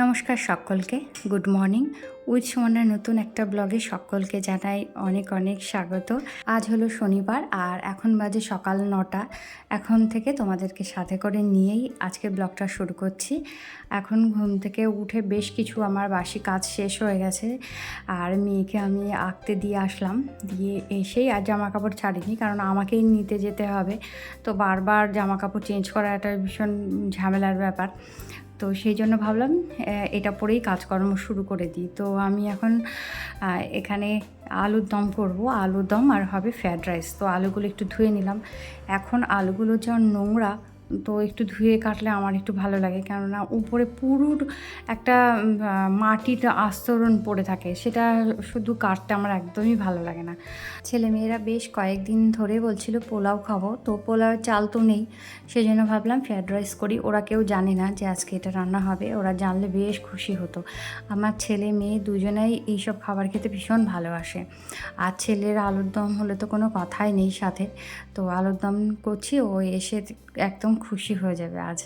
নমস্কার সকলকে। Good morning. With সুমনের নতুন একটা ব্লগে সকলকে জানাই অনেক অনেক স্বাগত। আজ হলো শনিবার আর এখন বাজে সকাল নটা। এখন থেকে তোমাদেরকে সাথে করে নিয়েই আজকে ব্লগটা শুরু করছি। এখন ঘুম থেকে উঠে বেশ কিছু আমার বাসি কাজ শেষ হয়ে গেছে আর মেয়েকে আমি আঁকতে দিয়ে আসলাম। দিয়ে এসেই আর জামা কাপড় ছাড়িনি কারণ আমাকেই নিতে যেতে হবে। তো বারবার জামা কাপড় চেঞ্জ করা একটা ভীষণ ঝামেলার ব্যাপার। তো সেই জন্য ভাবলাম এটা পরেই কাজকর্ম শুরু করে দিই। তো আমি এখন এখানে আলুর দম করব। আলুর দম আর হবে ফ্রায়েড রাইস। তো আলুগুলো একটু ধুয়ে নিলাম। এখন আলুগুলো যা নোংরা তো একটু ধুয়ে কাটলে আমার একটু ভালো লাগে। কেননা উপরে পুরুর একটা মাটির আস্তরণ পড়ে থাকে। সেটা শুধু কাটতে আমার একদমই ভালো লাগে না। ছেলেমেয়েরা বেশ কয়েকদিন ধরে বলছিল, পোলাও খাব। তো পোলাওয়ের চাল তো নেই। সেই জন্য ভাবলাম, ফ্রায়েড রাইস করি। ওরা কেউ জানে না যে আজকে এটা রান্না হবে। ওরা জানলে বেশ খুশি হতো। আমার ছেলে মেয়ে দুজনেই এইসব খাবার খেতে ভীষণ ভালোবাসে। আর ছেলের আলুর দম হলে তো কোনো কথাই নেই সাথে। তো আলুর দম করছি। ও এসে একদম খুশি হয়ে যাবে আজ।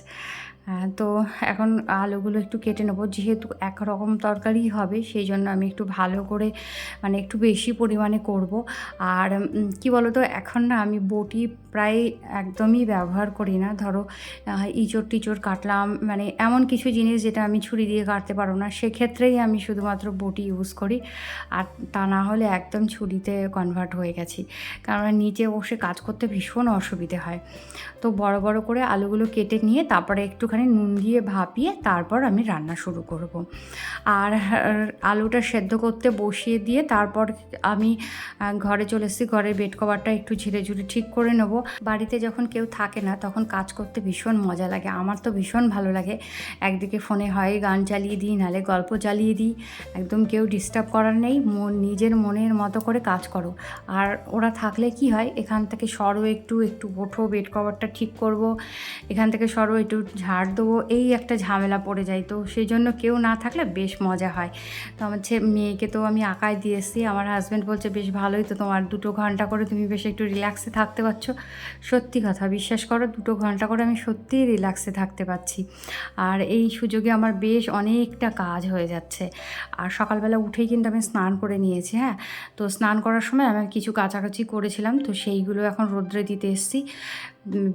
তো এখন আলুগুলো একটু কেটে নেব। যেহেতু একরকম তরকারি হবে, সেই জন্য আমি একটু ভালো করে মানে একটু বেশি পরিমাণে করব। আর কি বলো তো এখন না আমি বটি প্রায় একদমই ব্যবহার করি না। ধরো ইঁচড় টিচড় কাটলাম মানে এমন কিছু জিনিস যেটা আমি ছুরি দিয়ে কাটতে পারব না। সেক্ষেত্রেই আমি শুধুমাত্র বটি ইউজ করি। আর তা না হলে একদম ছুরিতে কনভার্ট হয়ে গেছি। কারণ নিচে বসে কাজ করতে ভীষণ অসুবিধে হয়। তো বড় বড় করে আলুগুলো কেটে নিয়ে, তারপরে একটুখানি নুন দিয়ে ভাপিয়ে তারপর আমি রান্না শুরু করব। আর আলুটা সেদ্ধ করতে বসিয়ে দিয়ে তারপর আমি ঘরে চলে এসেছি ঘরের বেড কভারটা একটু ঝিরে ঝুড়ে ঠিক করে নেব। বাড়িতে যখন কেউ থাকে না, তখন কাজ করতে ভীষণ মজা লাগে, আমার তো ভীষণ ভালো লাগে। একদিকে ফোনে হয়, গান চালিয়ে দিই, নালে গল্প চালিয়ে দিই, একদম কেউ ডিস্টার্ব করার নেই, মন, নিজের মনের মতো করে কাজ করো। আর ওরা থাকলে কি হয়, এখান থেকে সরো একটু একটু ওঠো, বেড কভারটা ঠিক করব, এখান থেকে সরো, একটু ঝাড় দেবো এই একটা ঝামেলা পড়ে যায়। তো সেই জন্য কেউ না থাকলে বেশ মজা হয়। তো আমার ছে- মেয়েকে তো আমি আঁকায় দিয়ে এসেছি। আমার হাজব্যান্ড বলছে, বেশ ভালোই তো তোমার দুটো ঘণ্টা করে তুমি বেশ একটু রিল্যাক্সে থাকতে পারছ। সত্যি কথা, বিশ্বাস করো, দুটো ঘণ্টা করে আমি সত্যিই রিল্যাক্সে থাকতে পারছি। আর এই সুযোগে আমার বেশ অনেকটা কাজ হয়ে যাচ্ছে। আর সকালবেলা উঠেই কিন্তু আমি স্নান করে নিয়েছি হ্যাঁ? তো স্নান করার সময় আমি কিছু কাছাকাছি করেছিলাম। তো সেইগুলো এখন রোদ্রে দিতে এসেছি।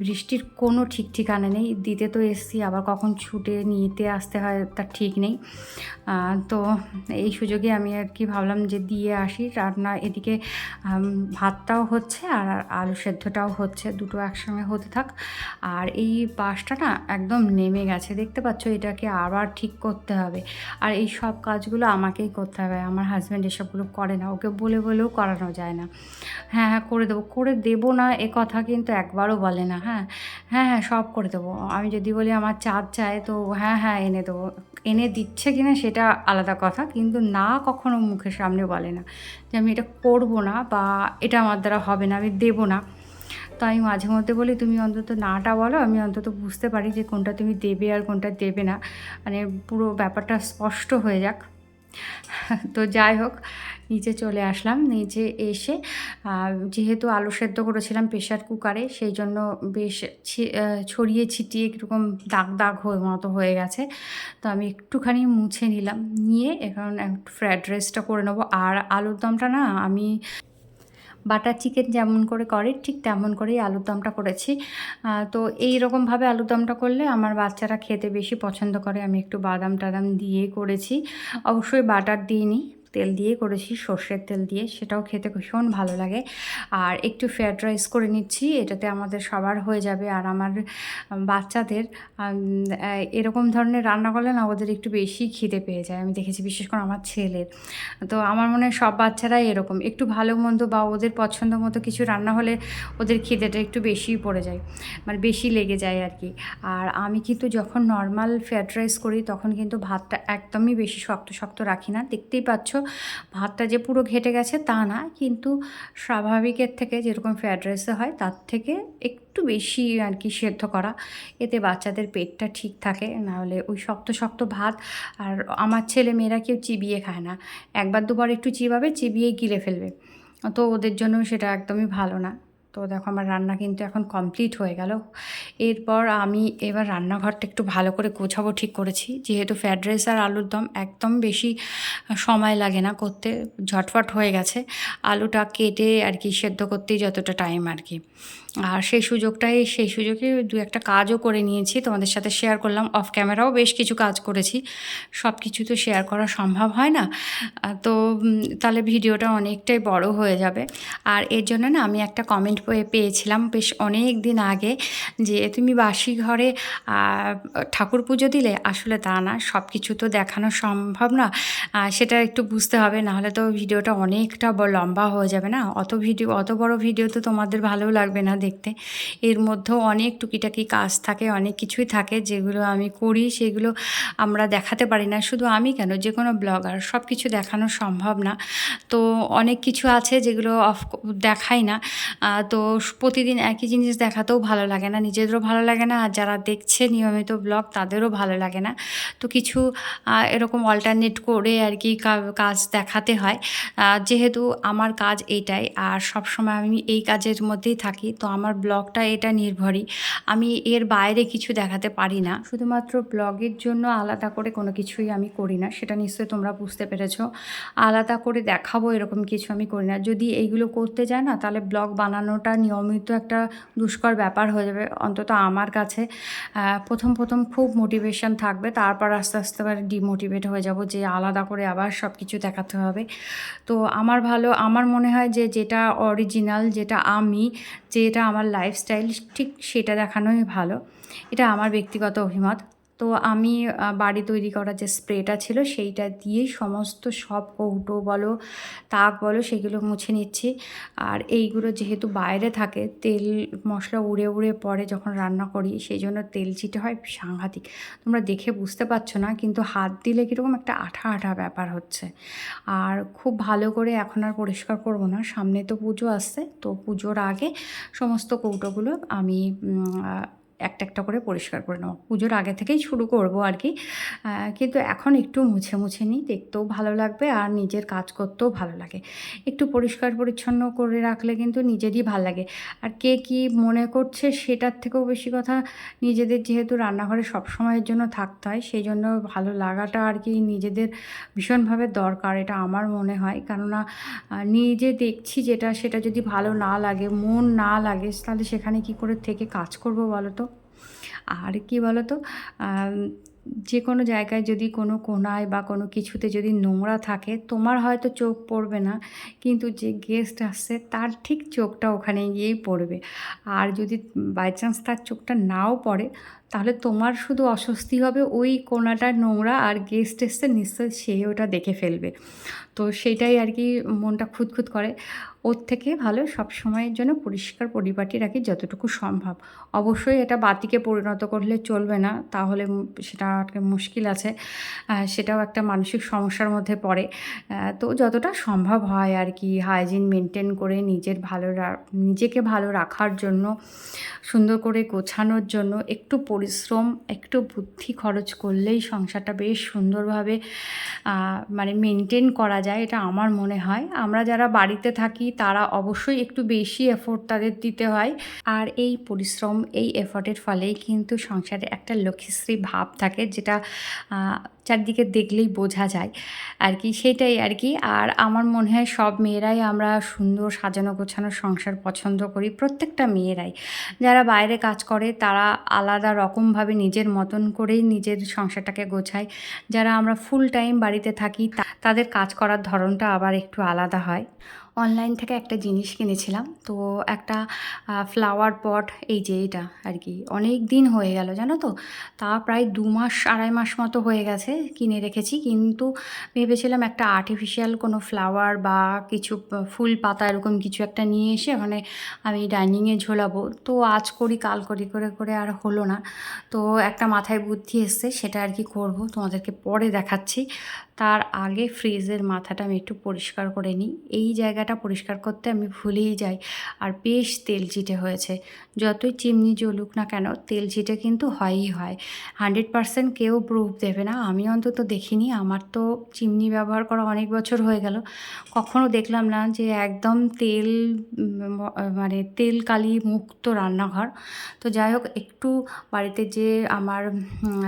বৃষ্টির কোনো ঠিক ঠিকানা নেই। দিতে তো এসছি, আবার কখন ছুটে নিতে আসতে হয় তার ঠিক নেই। তো এই সুযোগে আমি আর কি ভাবলাম যে দিয়ে আসি। রান্না এদিকে ভাতটাও হচ্ছে আর আলু সেদ্ধটাও হচ্ছে, দুটো একসঙ্গে হতে থাক। আর এই পাশটা না একদম নেমে গেছে, দেখতে পাচ্ছ এটাকে আবার ঠিক করতে হবে। আর এই সব কাজগুলো আমাকেই করতে হবে, আমার হাজব্যান্ড এসবগুলো করে না, ওকে বলে বলেও করানো যায় না। হ্যাঁ হ্যাঁ করে দেবো করে দেবো না এ কথা কিন্তু একবারও বলে না হ্যাঁ? হ্যাঁ হ্যাঁ সব করে দেবো। আমি যদি বলি আমার চাঁদ চায় তো হ্যাঁ হ্যাঁ এনে দেবো। এনে দিচ্ছে কি না সেটা আলাদা কথা, কিন্তু না কখনো মুখের সামনে বলে না যে আমি এটা করব না বা এটা আমার দ্বারা হবে না, আমি দেবো না। তো আমি মাঝে মধ্যে বলি, তুমি অন্তত নাটা বলো, আমি অন্তত বুঝতে পারি যে কোনটা তুমি দেবে আর কোনটা দেবে না। মানে পুরো ব্যাপারটা স্পষ্ট হয়ে যাক। তো যাই হোক নিচে চলে আসলাম নিচে এসে যেহেতু আলু সেদ্ধ করেছিলাম প্রেশার কুকারে, সেই জন্য বেশ ছড়িয়ে ছিটিয়ে একরকম দাগ দাগ হয়ে মতো হয়ে গেছে। তো আমি একটুখানি মুছে নিলাম, নিয়ে এখন একটু ফ্রায়েড রাইসটা করে নেব। আর আলুর দমটা না, আমি বাটার চিকেন যেমন করে করে, ঠিক তেমন করেই আলুর দমটা করেছি। তো এই রকমভাবে আলুর দমটা করলে আমার বাচ্চারা খেতে বেশি পছন্দ করে। আমি একটু বাদাম টাদাম দিয়ে করেছি। অবশ্যই বাটার দিইনি তেল দিয়ে করেছি, সর্ষের তেল দিয়ে, সেটাও খেতে ভীষণ ভালো লাগে। আর একটু ফ্রায়েড রাইস করে নিচ্ছি, এটাতে আমাদের সবার হয়ে যাবে। আর আমার বাচ্চাদের এরকম ধরনের রান্না করলে না ওদের একটু বেশি খিদে পেয়ে যায়। আমি দেখেছি বিশেষ করে আমার ছেলের। তো আমার মনে হয় সব বাচ্চারাই এরকম। একটু ভালো মন্দ বা ওদের পছন্দ মতো কিছু রান্না হলে ওদের খিদেটা একটু বেশিই পড়ে যায় মানে বেশি লেগে যায় আর কি। আর আমি কিন্তু যখন নর্মাল ফ্রায়েড রাইস করি, তখন কিন্তু ভাতটা একদমই বেশি শক্ত শক্ত রাখি না। দেখতেই পাচ্ছ ভাতটা যে পুরো ঘেটে গেছে তা না, কিন্তু স্বাভাবিকের থেকে যেরকম ফ্রায়েড রাইসে হয়, তার থেকে একটু বেশি আর কি সেদ্ধ করা। এতে বাচ্চাদের পেটটা ঠিক থাকে নাহলে ওই শক্ত শক্ত ভাত আর আমার ছেলে মেয়েরা কেউ চিবিয়ে খায় না। একবার দুবার একটু চিবাবে চিবিয়ে গিলে ফেলবে। তো ওদের জন্য সেটা একদমই ভালো না। তো দেখো আমার রান্না কিন্তু এখন কমপ্লিট হয়ে গেল। এরপর আমি এবার রান্নাঘরটা একটু ভালো করে গোছাবো ঠিক করেছি। যেহেতু ফ্রায়েড রাইস আর আলুর দম একদম বেশি সময় লাগে না করতে, ঝটফট হয়ে গেছে। আলুটা কেটে আর কি সেদ্ধ করতেই যতটা টাইম আর কি। আর সেই সুযোগটাই, সেই সুযোগে দু একটা কাজও করে নিয়েছি। তোমাদের সাথে শেয়ার করলাম। অফ ক্যামেরাও বেশ কিছু কাজ করেছি। সব কিছু তো শেয়ার করা সম্ভব হয় না। তো তাহলে ভিডিওটা অনেকটাই বড় হয়ে যাবে। আর এর জন্য না আমি একটা কমেন্ট পেয়েছিলাম বেশ অনেক দিন আগে যে তুমি বাসি ঘরে ঠাকুর পুজো দিলে আসলে তা না সব কিছু তো দেখানো সম্ভব না। সেটা একটু বুঝতে হবে, নাহলে তো ভিডিওটা অনেকটা লম্বা হয়ে যাবে না। অত ভিডিও অত বড় ভিডিও তো তোমাদের ভালো লাগবে না দেখতে। এর মধ্যেও অনেক টুকিটাকি কাজ থাকে, অনেক কিছুই থাকে, যেগুলো আমি করি, সেগুলো আমরা দেখাতে পারি না। শুধু আমি কেন? যে কোনো ব্লগার সব কিছু দেখানো সম্ভব না। তো অনেক কিছু আছে যেগুলো অফ, দেখাই না। তো প্রতিদিন একই জিনিস দেখাতেও ভালো লাগে না। নিজেদেরও ভালো লাগে না আর যারা দেখছে নিয়মিত ব্লগ তাদেরও ভালো লাগে না। তো কিছু এরকম অল্টারনেট করে আর কি কাজ দেখাতে হয়। যেহেতু আমার কাজ এইটাই আর সব সময় আমি এই কাজের মধ্যেই থাকি, তো আমার ব্লগটা এটা নির্ভরই। আমি এর বাইরে কিছু দেখাতে পারি না। শুধুমাত্র ব্লগের জন্য আলাদা করে কোনো কিছুই আমি করি না, সেটা নিশ্চয়ই তোমরা বুঝতে পেরেছ। আলাদা করে দেখাবো এরকম কিছু আমি করি না। যদি এইগুলো করতে যায় না, তাহলে ব্লগ বানানোটা নিয়মিত একটা দুষ্কর ব্যাপার হয়ে যাবে অন্তত আমার কাছে। প্রথম প্রথম খুব মোটিভেশন থাকবে, তারপর আস্তে আস্তে আবার ডিমোটিভেট হয়ে যাব যে আলাদা করে আবার সব কিছু দেখাতে হবে। তো আমার ভালো, আমার মনে হয় যে যেটা অরিজিনাল যেটা আমি, যেটা আমার লাইফস্টাইল ঠিক সেটা দেখানোই ভালো। এটা আমার ব্যক্তিগত অভিমত। তো আমি বাড়ি তৈরি করার যে স্প্রেটা ছিল সেইটা দিয়েই সমস্ত সব কৌটো বলো, তাক বলো সেগুলো মুছে নিচ্ছি। আর এইগুলো যেহেতু বাইরে থাকে, তেল, মশলা উড়ে উড়ে পড়ে যখন রান্না করি সেই জন্য তেল চিটে হয় সাংঘাতিক। তোমরা দেখে বুঝতে পারছ না, কিন্তু হাত দিলে কীরকম একটা আঠা আঠা ব্যাপার হচ্ছে। আর খুব ভালো করে এখন আর পরিষ্কার করব না, সামনে তো পুজো আসছে, তো পুজোর আগে সমস্ত কৌটোগুলো আমি একটা একটা করে পরিষ্কার করে নেব। পুজোর আগে থেকেই শুরু করব আর কি। কিন্তু এখন একটু মুছে মুছে নিই, দেখতেও ভালো লাগবে আর নিজের কাজ করতেও ভালো লাগে। একটু পরিষ্কার পরিচ্ছন্ন করে রাখলে কিন্তু নিজেরই ভালো লাগে। আর কে কি মনে করছে সেটার থেকেও বেশি কথা, নিজেদের যেহেতু রান্নাঘরে সব সময়ের জন্য থাকতে হয়, সেই জন্য ভালো লাগাটা আর কি নিজেদের ভীষণভাবে দরকার, এটা আমার মনে হয়। কেননা নিজে দেখছি যেটা, সেটা যদি ভালো না লাগে, মন না লাগে, তাহলে সেখানে কি করে থেকে কাজ করব বলো তো? আর কি বলো তো যে কোনো জায়গায় যদি কোনো কোনায় বা কোনো কিছুতে যদি নোংরা থাকে, তোমার হয়তো চোখ পড়বে না, কিন্তু যে গেস্ট আসছে, তার ঠিক চোখটা ওখানে গিয়েই পড়বে। আর যদি বাই চান্স তার চোখটা নাও পড়ে তাহলে তোমার শুধু অস্বস্তি হবে ওই কোনাটা নোংরা আর গেস্ট এসছে নিশ্চয়ই সে ওটা দেখে ফেলবে। তো সেটাই আর কি মনটা খুঁতখুত করে। ওর থেকে ভালো সব সময়ের জন্য পরিষ্কার পরিপাটি রাখি যতটুকু সম্ভব। অবশ্যই এটা বাতিকে পরিণত করলে চলবে না, তাহলে সেটা মুশকিল আছে। সেটাও একটা মানসিক সমস্যার মধ্যে পড়ে। তো যতটা সম্ভব হয় আর কি হাইজিন মেনটেন করে নিজের ভালো নিজেকে ভালো রাখার জন্য, সুন্দর করে গোছানোর জন্য একটু পরিশ্রম, একটু বুদ্ধি খরচ করলেই সংসারটা বেশ সুন্দরভাবে মানে মেনটেন করা যায়, এটা আমার মনে হয়। আমরা যারা বাড়িতে থাকি, তারা অবশ্যই একটু বেশি এফোর্ট তাদের দিতে হয়। আর এই পরিশ্রম, এই এফোর্টের ফলেই কিন্তু সংসারে একটা লক্ষ্মীশ্রী ভাব থাকে, যেটা চারদিকে দেখলেই বোঝা যায় আর কি, সেটাই আর কি। আর আমার মনে হয় সব মেয়েরাই আমরা সুন্দর সাজানো গোছানো সংসার পছন্দ করি, প্রত্যেকটা মেয়েরাই। যারা বাইরে কাজ করে তারা আলাদা রকমভাবে নিজের মতন করেই নিজের সংসারটাকে গোছায়। যারা আমরা ফুল টাইম বাড়িতে থাকি তাদের কাজ করার ধরনটা আবার একটু আলাদা হয়। অনলাইন থেকে একটা জিনিস কিনেছিলাম। তো একটা ফ্লাওয়ার পট এই যে এটা আর কি, অনেক দিন হয়ে গেল জানো তো? তা প্রায় দু মাস, আড়াই মাস মতো হয়ে গেছে কিনে রেখেছি। কিন্তু ভেবেছিলাম একটা আর্টিফিশিয়াল কোনো ফ্লাওয়ার বা কিছু ফুল পাতা এরকম কিছু একটা নিয়ে এসে ওখানে আমি ডাইনিংয়ে ঝোলাবো। তো আজ করি, কাল করি, করে করে আর হলো না। তো একটা মাথায় বুদ্ধি এসছে, সেটা আর কি করব, তোমাদেরকে পরে দেখাচ্ছি। তার আগে ফ্রিজের মাথাটা আমি একটু পরিষ্কার করে নিই। এই জায়গাটা পরিষ্কার করতে আমি ভুলেই যাই। আর বেশ তেল চিটে হয়েছে। যতই চিমনি জ্বলুক না কেন, তেল চিটে কিন্তু হয়ই হয়। হান্ড্রেড পারসেন্ট কেউ প্রুফ দেবে না। আমি অন্তত দেখিনি। আমার তো চিমনি ব্যবহার করা অনেক বছর হয়ে গেল। কখনো দেখলাম না যে একদম তেল মানে তেল কালি মুক্ত রান্নাঘর। তো যাই হোক, একটু বাড়িতে যে আমার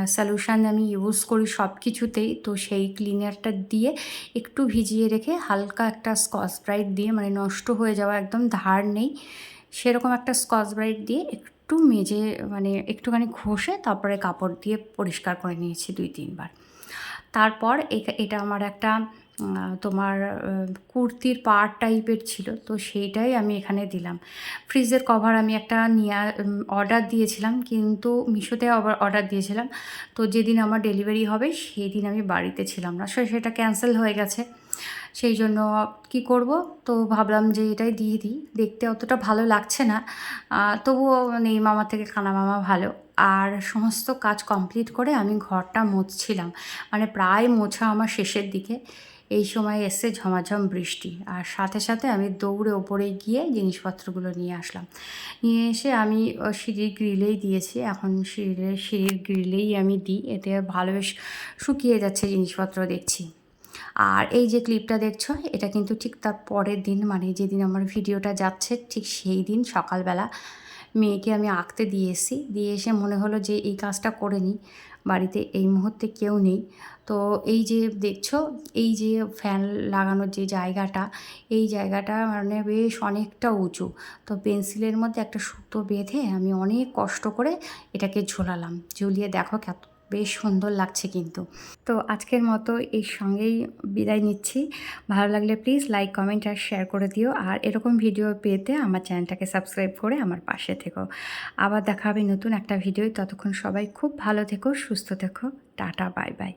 সলিউশান আমি ইউজ করি সব কিছুতেই তো সেই ক্লিনারটা দিয়ে একটু ভিজিয়ে রেখে হালকা একটা স্কচ ব্রাইট দিয়ে মানে নষ্ট হয়ে যাওয়া একদম ধার নেই, সেরকম একটা স্কচ ব্রাইট দিয়ে একটু মেজে মানে একটুখানি ঘষে তারপরে কাপড় দিয়ে পরিষ্কার করে নিয়েছি দুই তিনবার। তারপর এটা আমার একটা তোমার কুর্তির পার টাইপের ছিল, তো সেইটাই আমি এখানে দিলাম। ফ্রিজের কভার আমি একটা নিয়ে অর্ডার দিয়েছিলাম, কিন্তু মিশোতে আবার অর্ডার দিয়েছিলাম। তো যেদিন আমার ডেলিভারি হবে সেই দিন আমি বাড়িতে ছিলাম না। সেটা ক্যান্সেল হয়ে গেছে। সেই জন্য কি করব? তো ভাবলাম যে এটাই দিয়ে দিই। দেখতে অতটা ভালো লাগছে না। তবুও নেই মামা থেকে কানা মামা ভালো। আর সমস্ত কাজ কমপ্লিট করে আমি ঘরটা মুছছিলাম। মানে প্রায় মোছা আমার শেষের দিকে। এই সময় এসে ঝমাঝম বৃষ্টি। আর সাথে সাথে আমি দৌড়ে ওপরে গিয়ে জিনিসপত্রগুলো নিয়ে আসলাম। নিয়ে এসে আমি সিঁড়ির গ্রিলেই দিয়েছি। এখন সিঁড়ির সিঁড়ির গ্রিলেই আমি দিই। এতে ভালো বেশ শুকিয়ে যাচ্ছে জিনিসপত্র দেখছি। আর এই যে ক্লিপটা দেখছ, এটা কিন্তু ঠিক তার পরের দিন মানে যেদিন আমার ভিডিওটা যাচ্ছে, ঠিক সেই দিন সকালবেলা মেয়েকে আমি আঁকতে দিয়ে এসেছি। দিয়ে এসে মনে হলো যে এই কাজটা করে নিই, বাড়িতে এই মুহূর্তে কেউ নেই। তো এই যে দেখছ, এই যে ফ্যান লাগানোর যে জায়গাটা, এই জায়গাটা মানে বেশ অনেকটা উঁচু। তো পেন্সিলের মধ্যে একটা সুতো বেঁধে আমি অনেক কষ্ট করে এটাকে ঝোলালাম। ঝুলিয়ে দেখো কত বেশ সুন্দর লাগছে কিন্তু। তো আজকের মতো এই সঙ্গেই বিদায় নিচ্ছি। ভালো লাগলে প্লিজ লাইক কমেন্ট আর শেয়ার করে দিও। আর এরকম ভিডিও পেতে আমার চ্যানেলটাকে সাবস্ক্রাইব করে আমার পাশে থেকো। আবার দেখা হবে নতুন একটা ভিডিও ততক্ষণ সবাই খুব ভালো থেকো, সুস্থ থেকো। Tata bye bye